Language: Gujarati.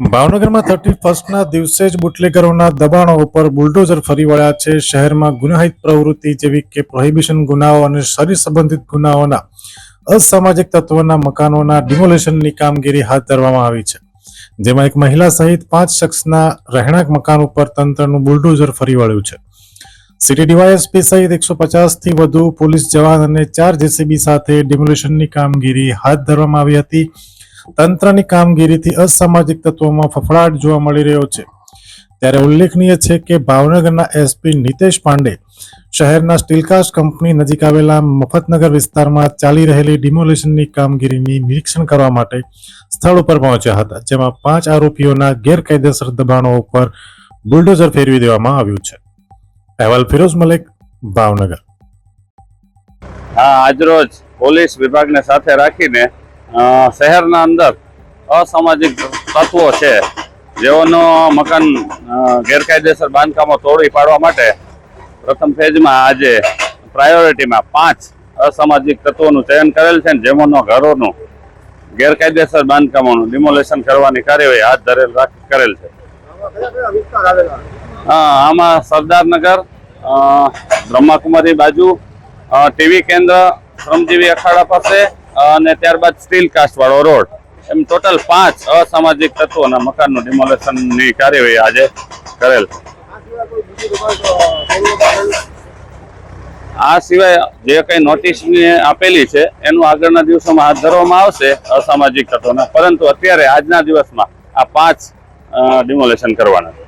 ભાવનગરમાં થર્ટી ફર્સ્ટના દિવસે જ બુટલેગરોના દબાણો ઉપર બુલડોઝર ફરી વળ્યા છે. શહેરમાં ગુનાહિત પ્રવૃત્તિ જેવી કે પ્રોહિબિશન ગુનાઓ અને શરીર સંબંધિત ગુનાઓના અસામાજિક તત્વોના મકાનોના ડિમોલેશનની કામગીરી હાથ ધરવામાં આવી છે. જેમાં એક મહિલા સહિત પાંચ શખ્સના રહેણાંક મકાન ઉપર તંત્રનું બુલડોઝર ફરી વળ્યું છે. સિટી ડીવાયએસપી સહિત એકસો પચાસથી વધુ પોલીસ જવાન અને ચાર જેસીબી સાથે ડિમોલેશનની કામગીરી હાથ ધરવામાં આવી હતી. તંત્રની કામગીરીથી અસામાજિક તત્વોમાં ફફડાટ જોવા મળી રહ્યો છે. ત્યારે ઉલ્લેખનીય છે કે ભાવનગરના એસપી નિતેશ પાંડે શહેરના સ્ટીલકાસ્ટ કંપની નજીક આવેલા મફતનગર વિસ્તારમાં ચાલી રહેલી ડિમોલેશનની કામગીરીની નિરીક્ષણ કરવા માટે સ્થળ ઉપર પહોંચ્યા હતા, જેમાં પાંચ આરોપીઓના ગેરકાયદેસર દબાણો ઉપર બુલડોઝર ફેરવી દેવામાં આવ્યું છે. અહેવાલ ફિરોઝ મલેક, ભાવનગર. હા, આજરોજ પોલીસ વિભાગને સાથે રાખીને શહેરના અંદર અસામાજિક તત્વો છે. જેઓનો મકાન ગેરકાયદેસર બાંધકામો તોડી પાડવા માટે પ્રથમ ફેઝમાં આજે પ્રાયોરિટીમાં પાંચ અસામાજિક તત્વોનું ચયન કરેલ છે જેમનો ઘરોનું ગેરકાયદેસર બાંધકામોનું ડિમોલેશન કરવાની કાર્યવાહી હાથ ધરેલ કરેલ છે. આમાં સરદારનગર બ્રહ્માકુમારી બાજુ ટીવી કેન્દ્ર, શ્રમજીવી અખાડા પાસે અને ત્યારબાદ સ્ટીલ કાસ્ટ વાળો રોડ. એમ ટોટલ પાંચ અસામાજિક તત્વોના મકાનનું ડિમોલેશનની કાર્યવાહી આજે કરેલ. આ સિવાય જે કઈ નોટિસ આપેલી છે, એનું આગળના દિવસોમાં હાથ ધરવામાં આવશે અસામાજિક તત્વોના. પરંતુ અત્યારે આજના દિવસમાં આ પાંચ ડિમોલેશન કરવાના છે.